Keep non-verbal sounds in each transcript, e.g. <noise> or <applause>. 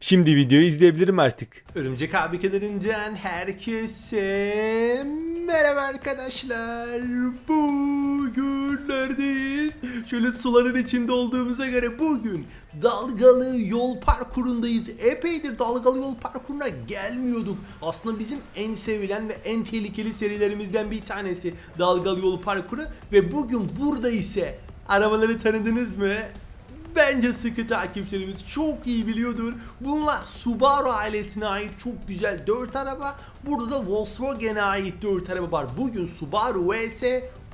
Şimdi videoyu izleyebilirim artık. Örümcek abi kanalından herkese merhaba arkadaşlar. Bugün neredeyiz? Şöyle suların içinde olduğumuza göre bugün dalgalı yol parkurundayız. Epeydir dalgalı yol parkuruna gelmiyorduk. Aslında bizim en sevilen ve en tehlikeli serilerimizden bir tanesi dalgalı yol parkuru ve bugün burada ise arabaları tanıdınız mı? Bence sıkı takipçilerimiz çok iyi biliyordur. Bunlar Subaru ailesine ait çok güzel 4 araba. Burada da Volkswagen'e ait 4 araba var. Bugün Subaru vs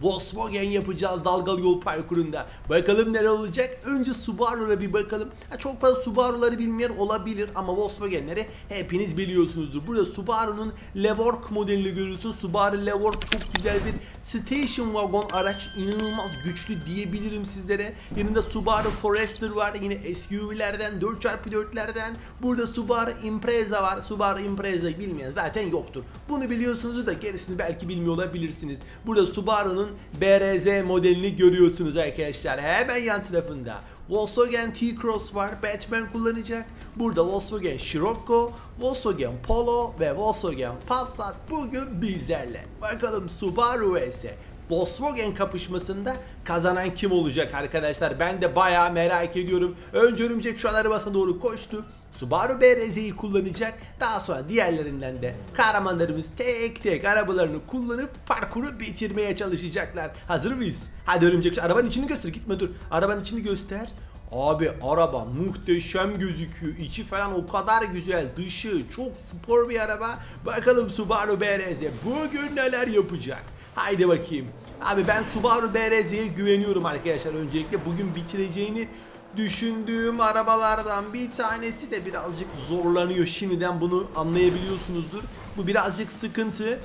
Volkswagen yapacağız dalgalı yol parkurunda. Bakalım neler olacak. Önce Subaru'lara bir bakalım. Ha, çok fazla Subaru'ları bilmeyen olabilir ama Volkswagen'leri hepiniz biliyorsunuzdur. Burada Subaru'nun Levork modelini görüyorsun. Subaru Levork çok güzel bir station wagon araç. inanılmaz güçlü diyebilirim sizlere. Yanında Subaru Forester var. Yine SUV'lerden 4x4'lerden. Burada Subaru Impreza var. Subaru Impreza'yı bilmeyen zaten yoktur. Bunu biliyorsunuz da gerisini belki bilmiyor olabilirsiniz. Burada Subaru'nun BRZ modelini görüyorsunuz arkadaşlar. Hemen yan tarafında. Volkswagen T-Cross var. Batman kullanacak. Burada Volkswagen Scirocco, Volkswagen Polo ve Volkswagen Passat bugün bizlerle. Bakalım Subaru vs Volkswagen kapışmasında kazanan kim olacak arkadaşlar? Ben de bayağı merak ediyorum. Önce Örümcek şu an arabasına doğru koştu. Subaru BRZ'yi kullanacak. Daha sonra diğerlerinden de kahramanlarımız tek tek arabalarını kullanıp parkuru bitirmeye çalışacaklar. Hazır mıyız? Hadi Örümcek arabanın içini göster. Gitme dur. Arabanın içini göster. Abi araba muhteşem gözüküyor. İçi falan o kadar güzel. Dışı çok spor bir araba. Bakalım Subaru BRZ bugün neler yapacak. Haydi bakayım. Abi ben Subaru BRZ'ye güveniyorum arkadaşlar. Öncelikle bugün bitireceğini düşündüğüm arabalardan bir tanesi de birazcık zorlanıyor. Şimdiden bunu anlayabiliyorsunuzdur. Bu birazcık sıkıntı.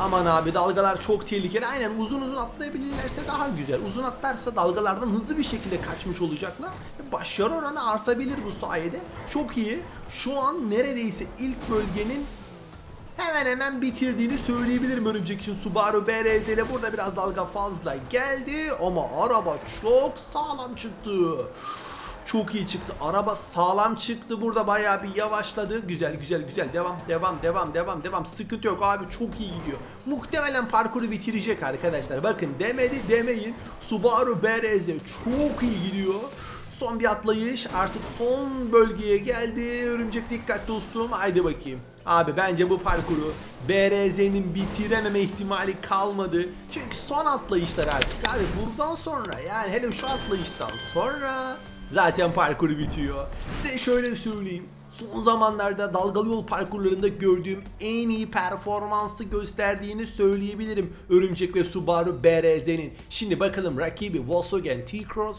Aman abi dalgalar çok tehlikeli. Aynen uzun uzun atlayabilirlerse daha güzel. Uzun atlarsa dalgalardan hızlı bir şekilde kaçmış olacaklar. Başarı oranı artabilir bu sayede. Çok iyi. Şu an neredeyse ilk bölgenin hemen hemen bitirdiğini söyleyebilirim örümcek için Subaru BRZ ile burada biraz dalga fazla geldi ama araba çok sağlam çıktı. Çok iyi çıktı. Araba sağlam çıktı. Burada bayağı bir yavaşladı. Güzel güzel güzel. Devam devam devam devam devam. Sıkıntı yok abi. Çok iyi gidiyor. Muhtemelen parkuru bitirecek arkadaşlar. Bakın demedi demeyin. Subaru BRZ çok iyi gidiyor. Son bir atlayış. Artık son bölgeye geldi. Örümcek dikkat dostum. Haydi bakayım. Abi bence bu parkuru BRZ'nin bitirememe ihtimali kalmadı. Çünkü son atlayışlar artık abi buradan sonra yani hele şu atlayıştan sonra zaten parkuru bitiyor. Size şöyle söyleyeyim. Son zamanlarda dalgalı yol parkurlarında gördüğüm en iyi performansı gösterdiğini söyleyebilirim. Örümcek ve Subaru BRZ'nin. Şimdi bakalım rakibi Volkswagen T-Cross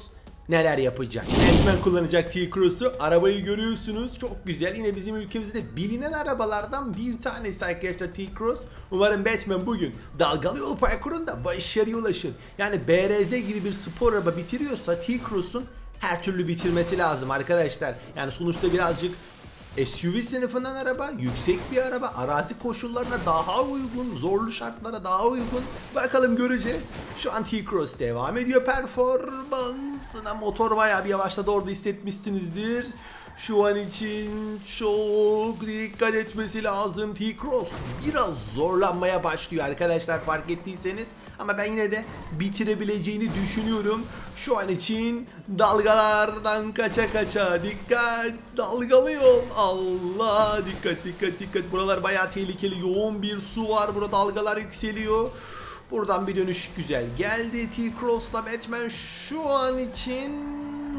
neler yapacak. Batman kullanacak T-Cross'u. Arabayı görüyorsunuz. Çok güzel. Yine bizim ülkemizde bilinen arabalardan bir tanesi arkadaşlar T-Cross. Umarım Batman bugün dalgalı yol parkurunda başarıya ulaşır. Yani BRZ gibi bir spor araba bitiriyorsa T-Cross'un her türlü bitirmesi lazım arkadaşlar. Yani sonuçta birazcık SUV sınıfından araba, yüksek bir araba, arazi koşullarına daha uygun, zorlu şartlara daha uygun. Bakalım göreceğiz. Şu an T-Cross devam ediyor performansına. Motor bayağı bir yavaşladı orada hissetmişsinizdir. Şu an için çok dikkat etmesi lazım T-Cross. Biraz zorlanmaya başlıyor arkadaşlar fark ettiyseniz. Ama ben yine de bitirebileceğini düşünüyorum. Şu an için dalgalardan kaça kaça dikkat dalgalı yol. Allah dikkat dikkat dikkat. Buralar bayağı tehlikeli. Yoğun bir su var. Burada dalgalar yükseliyor. Buradan bir dönüş güzel geldi. T-Cross'la Batman şu an için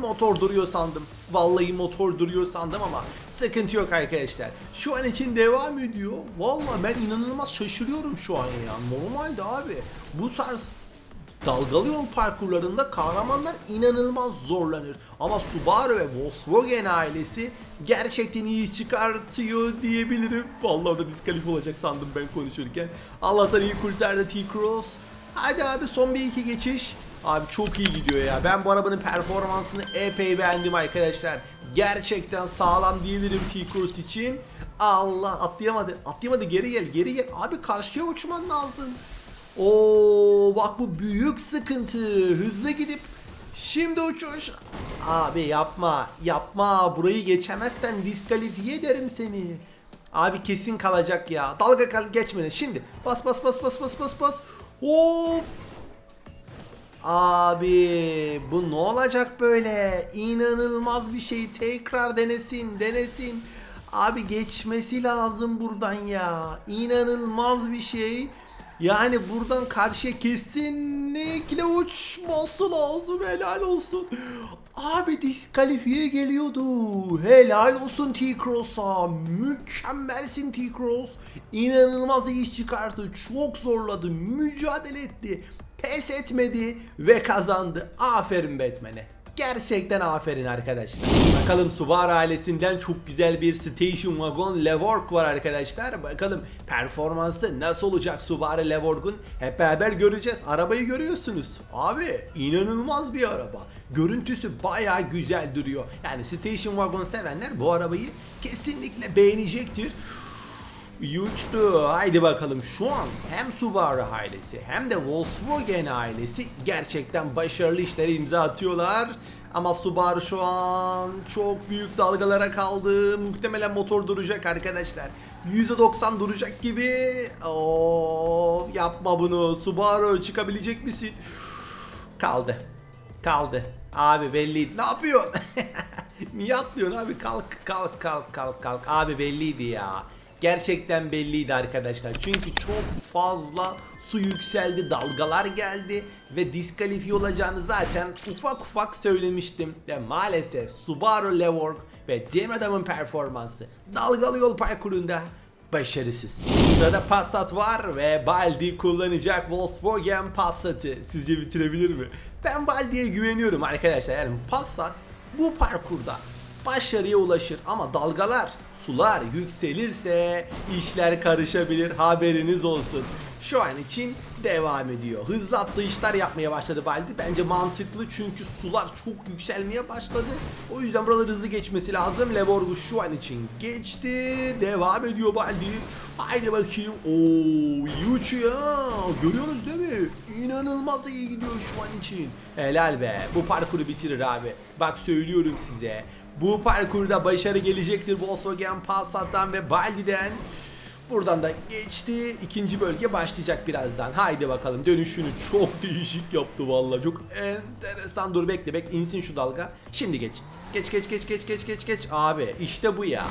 motor duruyor sandım. Vallahi motor duruyor sandım ama sıkıntı yok arkadaşlar. Şu an için devam ediyor. Vallahi ben inanılmaz şaşırıyorum şu an ya. Normalde abi bu tarz dalgalı yol parkurlarında kahramanlar inanılmaz zorlanır. Ama Subaru ve Volkswagen ailesi gerçekten iyi çıkartıyor diyebilirim. Vallahi da diskalifiye olacak sandım ben konuşurken. Allah'tan iyi kurtardı T-Cross. Hadi abi son bir iki geçiş. Abi çok iyi gidiyor ya. Ben bu arabanın performansını epey beğendim arkadaşlar. Gerçekten sağlam diyebilirim T-Cross için. Allah atlayamadı. Atlayamadı geri gel geri gel. Abi karşıya uçman lazım. Oo bak bu büyük sıkıntı. Hızlı gidip şimdi uçuş. Abi yapma yapma burayı geçemezsen diskalifiye ederim seni. Abi kesin kalacak ya. Dalga kal geçmedi. Şimdi bas bas bas bas bas bas bas. Hop. Abi bu ne olacak böyle? İnanılmaz bir şey. Tekrar denesin, denesin. Abi geçmesi lazım buradan ya. İnanılmaz bir şey. Yani buradan karşıya kesinlikle uçması lazım. Helal olsun. Abi diskalifiye geliyordu. Helal olsun T-Cross'a. Mükemmelsin T-Cross. İnanılmaz iş çıkarttı. Çok zorladı. Mücadele etti pes etmedi ve kazandı. Aferin Batman'e. Gerçekten aferin arkadaşlar. Bakalım Subaru ailesinden çok güzel bir Station Wagon Levorg var arkadaşlar. Bakalım performansı nasıl olacak Subaru Levorg'un hep beraber göreceğiz. Arabayı görüyorsunuz. Abi inanılmaz bir araba. Görüntüsü baya güzel duruyor. Yani Station Wagon sevenler bu arabayı kesinlikle beğenecektir. İyi. Haydi bakalım şu an hem Subaru ailesi hem de Volkswagen ailesi gerçekten başarılı işlere imza atıyorlar. Ama Subaru şu an çok büyük dalgalara kaldı. Muhtemelen motor duracak arkadaşlar. %90 duracak gibi. Oo, yapma bunu. Subaru çıkabilecek misin? Kaldı. Kaldı. Abi belliydi. Ne yapıyorsun? <laughs> Niye atlıyorsun abi? Kalk kalk kalk kalk kalk. Abi belliydi ya. Gerçekten belliydi arkadaşlar. Çünkü çok fazla su yükseldi, dalgalar geldi ve diskalifiye olacağını zaten ufak ufak söylemiştim. Ve maalesef Subaru Levorg ve Demir Adam'ın performansı dalgalı yol parkurunda başarısız. Sırada Passat var ve Baldi kullanacak Volkswagen Passat'ı. Sizce bitirebilir mi? Ben Baldi'ye güveniyorum arkadaşlar. Yani Passat bu parkurda başarıya ulaşır ama dalgalar, sular yükselirse işler karışabilir haberiniz olsun. Şu an için devam ediyor. Hızlı atlayışlar yapmaya başladı Baldi. Bence mantıklı çünkü sular çok yükselmeye başladı. O yüzden buraları hızlı geçmesi lazım. Levorgu şu an için geçti. Devam ediyor Baldi. Haydi bakayım. Oo iyi uçuyor. Görüyorsunuz değil mi? İnanılmaz iyi gidiyor şu an için. Helal be. Bu parkuru bitirir abi. Bak söylüyorum size. Bu parkurda başarı gelecektir Volkswagen Passat'tan ve Baldi'den. Buradan da geçti. İkinci bölge başlayacak birazdan. Haydi bakalım. Dönüşünü çok değişik yaptı vallahi. Çok enteresan. Dur bekle bekle. insin şu dalga. Şimdi geç. Geç geç geç geç geç geç geç. Abi işte bu ya.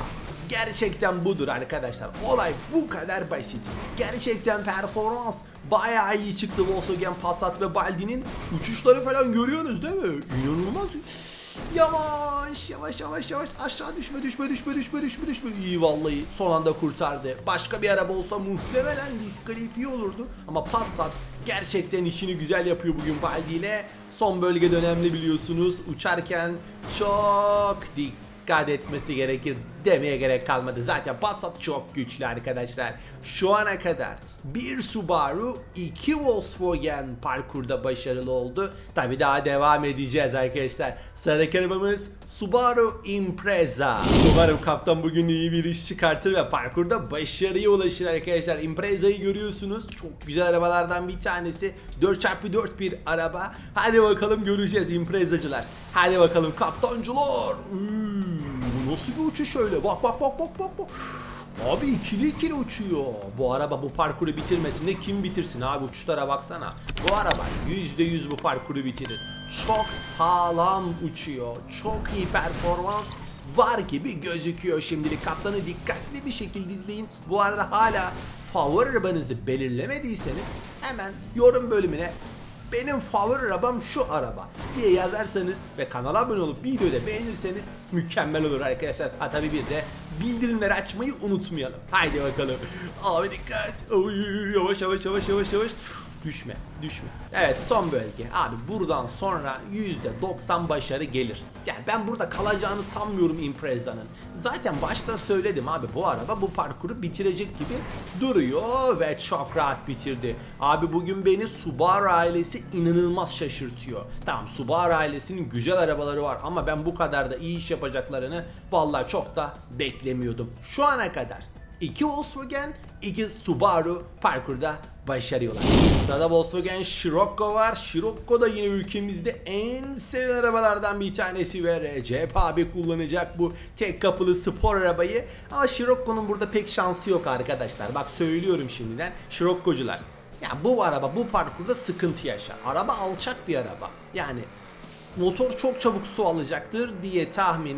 Gerçekten budur arkadaşlar. Olay bu kadar basit. Gerçekten performans bayağı iyi çıktı Volkswagen Passat ve Baldi'nin uçuşları falan görüyorsunuz değil mi? İnanılmaz. Yavaş yavaş yavaş yavaş aşağı düşme düşme düşme düşme düşme düşme. İyi vallahi son anda kurtardı. Başka bir araba olsa muhtemelen diskalifiye olurdu. Ama Passat gerçekten işini güzel yapıyor bugün Baldi ile. Son bölgede önemli biliyorsunuz. Uçarken çok dikkat etmesi gerekir demeye gerek kalmadı. Zaten Passat çok güçlü arkadaşlar. Şu ana kadar bir Subaru, iki Volkswagen parkurda başarılı oldu. Tabi daha devam edeceğiz arkadaşlar. Sıradaki arabamız Subaru Impreza. Umarım kaptan bugün iyi bir iş çıkartır ve parkurda başarıya ulaşır arkadaşlar. Impreza'yı görüyorsunuz. Çok güzel arabalardan bir tanesi. 4x4 bir araba. Hadi bakalım göreceğiz Imprezacılar. Hadi bakalım kaptancılar. Hmm, nasıl bir uçuş öyle? Bak bak bak bak bak. bak. Abi ikili ikili uçuyor. Bu araba bu parkuru bitirmesin de kim bitirsin abi uçuşlara baksana. Bu araba %100 bu parkuru bitirir. Çok sağlam uçuyor. Çok iyi performans var gibi gözüküyor şimdilik. Kaptanı dikkatli bir şekilde izleyin. Bu arada hala favori arabanızı belirlemediyseniz hemen yorum bölümüne benim favori arabam şu araba diye yazarsanız ve kanala abone olup videoyu beğenirseniz mükemmel olur arkadaşlar. Ha tabi bir de bildirimleri açmayı unutmayalım. Haydi bakalım. Abi dikkat. Oy, yavaş yavaş yavaş yavaş yavaş. Düşme, düşme. Evet son bölge. Abi buradan sonra %90 başarı gelir. Yani ben burada kalacağını sanmıyorum Impreza'nın. Zaten başta söyledim abi bu araba bu parkuru bitirecek gibi duruyor ve çok rahat bitirdi. Abi bugün beni Subaru ailesi inanılmaz şaşırtıyor. Tamam Subaru ailesinin güzel arabaları var ama ben bu kadar da iyi iş yapacaklarını vallahi çok da beklemiyordum. Şu ana kadar. İki Volkswagen, iki Subaru parkurda başarıyorlar. Sırada Volkswagen Scirocco var. Scirocco da yine ülkemizde en sevilen arabalardan bir tanesi ve Recep abi kullanacak bu tek kapılı spor arabayı. Ama Scirocco'nun burada pek şansı yok arkadaşlar. Bak söylüyorum şimdiden Scirocco'cular. Ya bu araba bu parkurda sıkıntı yaşar. Araba alçak bir araba. Yani motor çok çabuk su alacaktır diye tahmin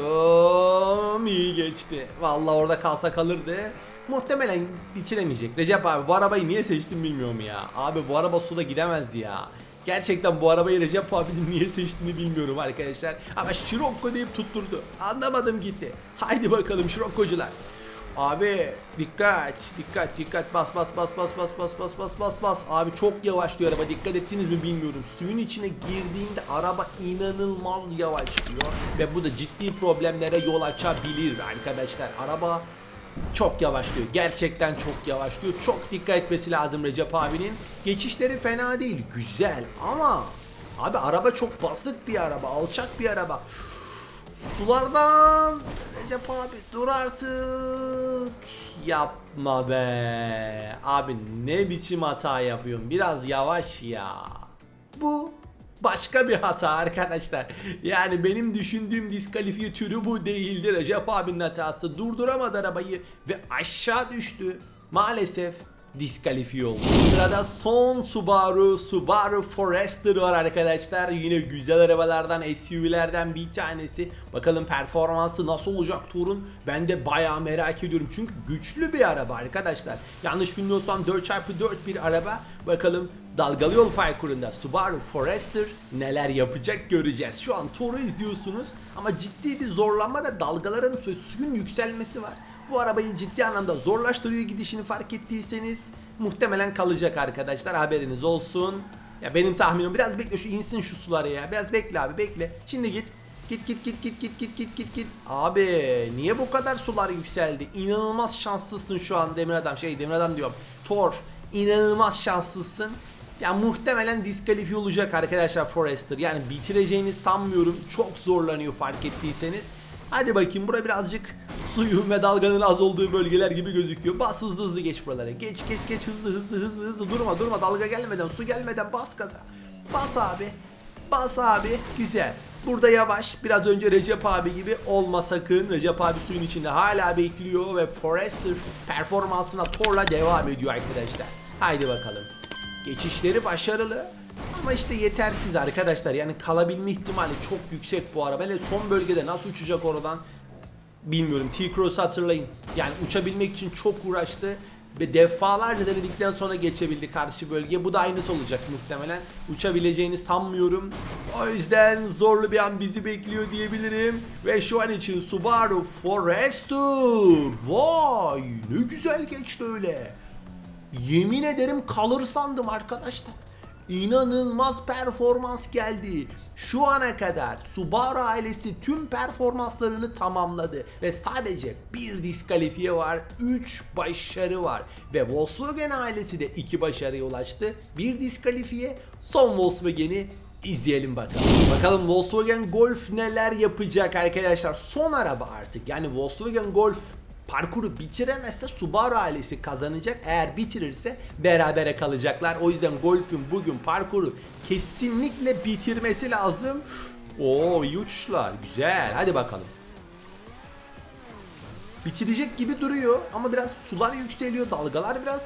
ediyorum. İyi geçti. Vallahi orada kalsa kalırdı. Muhtemelen bitiremeyecek. Recep abi bu arabayı niye seçtin bilmiyorum ya. Abi bu araba suda gidemez ya. Gerçekten bu arabayı Recep abinin niye seçtiğini bilmiyorum arkadaşlar. Ama Scirocco deyip tutturdu. Anlamadım gitti. Haydi bakalım Scirocco'cular. Abi dikkat dikkat dikkat bas bas bas bas bas bas bas bas bas bas abi çok yavaşlıyor araba dikkat ettiniz mi bilmiyorum suyun içine girdiğinde araba inanılmaz yavaşlıyor ve bu da ciddi problemlere yol açabilir arkadaşlar araba çok yavaşlıyor gerçekten çok yavaşlıyor çok dikkat etmesi lazım Recep abinin geçişleri fena değil güzel ama abi araba çok basık bir araba alçak bir araba Sulardan Recep abi dur artık. Yapma be. Abi ne biçim hata yapıyorsun? Biraz yavaş ya. Bu başka bir hata arkadaşlar. Yani benim düşündüğüm diskalifiye türü bu değildi. Recep abinin hatası. Durduramadı arabayı ve aşağı düştü. Maalesef diskalifiye oldu. Sırada son Subaru, Subaru Forester var arkadaşlar. Yine güzel arabalardan, SUV'lerden bir tanesi. Bakalım performansı nasıl olacak Turun? Ben de bayağı merak ediyorum. Çünkü güçlü bir araba arkadaşlar. Yanlış bilmiyorsam 4x4 bir araba. Bakalım dalgalı yol parkurunda Subaru Forester neler yapacak göreceğiz. Şu an Toro izliyorsunuz ama ciddi bir zorlanma ve dalgaların suyun yükselmesi var. Bu arabayı ciddi anlamda zorlaştırıyor gidişini fark ettiyseniz muhtemelen kalacak arkadaşlar haberiniz olsun. Ya benim tahminim biraz bekle şu insin şu suları ya. Biraz bekle abi bekle. Şimdi git. Git git git git git git git git git. Abi niye bu kadar sular yükseldi? İnanılmaz şanslısın şu an Demir Adam. Şey Demir Adam diyorum. Thor inanılmaz şanslısın. Ya muhtemelen diskalifiye olacak arkadaşlar Forrester. Yani bitireceğini sanmıyorum. Çok zorlanıyor fark ettiyseniz. Hadi bakayım bura birazcık suyun ve dalganın az olduğu bölgeler gibi gözüküyor. Bas hızlı hızlı geç buralara. Geç geç geç hızlı hızlı hızlı hızlı durma durma dalga gelmeden su gelmeden bas gaza. Bas abi. Bas abi. Güzel. Burada yavaş. Biraz önce Recep abi gibi olma sakın. Recep abi suyun içinde hala bekliyor ve Forrester performansına Thor'la devam ediyor arkadaşlar. Haydi bakalım. Geçişleri başarılı. Ama işte yetersiz arkadaşlar. Yani kalabilme ihtimali çok yüksek bu araba. Hele son bölgede nasıl uçacak oradan bilmiyorum. T-Cross'u hatırlayın. Yani uçabilmek için çok uğraştı ve defalarca denedikten sonra geçebildi karşı bölgeye. Bu da aynısı olacak muhtemelen. Uçabileceğini sanmıyorum. O yüzden zorlu bir an bizi bekliyor diyebilirim. Ve şu an için Subaru Forester. Vay ne güzel geçti öyle. Yemin ederim kalır sandım arkadaşlar. İnanılmaz performans geldi. Şu ana kadar Subaru ailesi tüm performanslarını tamamladı ve sadece bir diskalifiye var, 3 başarı var ve Volkswagen ailesi de 2 başarıya ulaştı. Bir diskalifiye, son Volkswagen'i izleyelim bakalım. Bakalım Volkswagen Golf neler yapacak arkadaşlar. Son araba artık. Yani Volkswagen Golf parkuru bitiremezse Subaru ailesi kazanacak. Eğer bitirirse berabere kalacaklar. O yüzden Golf'ün bugün parkuru kesinlikle bitirmesi lazım. Oo iyi uçuşlar. Güzel. Hadi bakalım. Bitirecek gibi duruyor ama biraz sular yükseliyor. Dalgalar biraz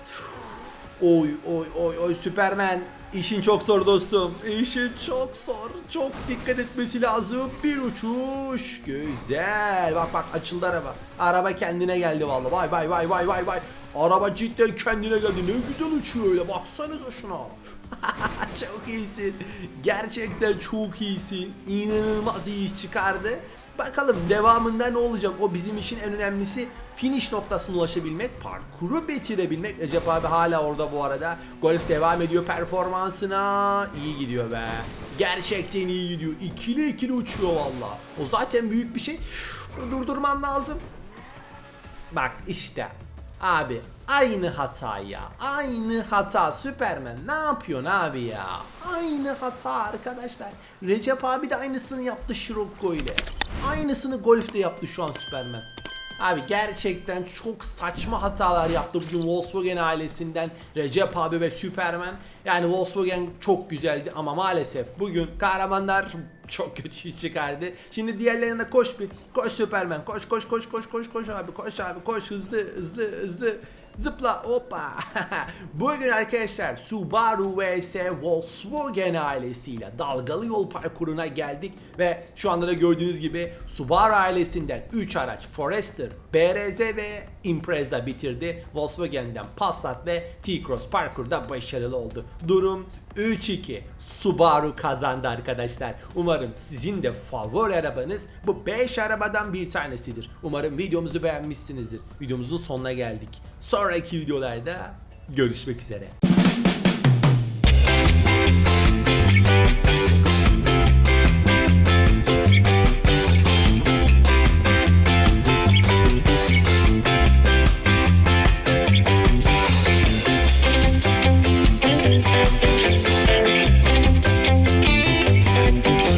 Oy oy oy oy Süpermen işin çok zor dostum. İşin çok zor. Çok dikkat etmesi lazım. Bir uçuş. Güzel. Bak bak açıldı araba. Araba kendine geldi vallahi. Vay vay vay vay vay vay. Araba cidden kendine geldi. Ne güzel uçuyor öyle. Baksanıza şuna. <laughs> çok iyisin. Gerçekten çok iyisin. İnanılmaz iyi çıkardı. Bakalım devamında ne olacak? O bizim için en önemlisi finish noktasına ulaşabilmek, parkuru bitirebilmek. Recep abi hala orada bu arada. Golf devam ediyor performansına. iyi gidiyor be. Gerçekten iyi gidiyor. İkili ikili uçuyor valla. O zaten büyük bir şey. Durdurman lazım. Bak işte abi aynı hata ya. Aynı hata Süpermen. Ne yapıyorsun abi ya? Aynı hata arkadaşlar. Recep abi de aynısını yaptı Scirocco ile. Aynısını Golf'te yaptı şu an Süpermen. Abi gerçekten çok saçma hatalar yaptı bugün Volkswagen ailesinden Recep abi ve Süpermen. Yani Volkswagen çok güzeldi ama maalesef bugün kahramanlar çok kötü çıkardı. Şimdi diğerlerine koş bir. Koş Süpermen. Koş koş koş koş koş koş abi. Koş abi koş hızlı hızlı hızlı. Zıpla hoppa. <laughs> Bugün arkadaşlar Subaru vs Volkswagen ailesiyle dalgalı yol parkuruna geldik ve şu anda da gördüğünüz gibi Subaru ailesinden 3 araç Forester, BRZ ve Impreza bitirdi. Volkswagen'den Passat ve T-Cross parkurda başarılı oldu. Durum 3-2. Subaru kazandı arkadaşlar. Umarım sizin de favori arabanız bu 5 arabadan bir tanesidir. Umarım videomuzu beğenmişsinizdir. Videomuzun sonuna geldik. Sonraki videolarda görüşmek üzere.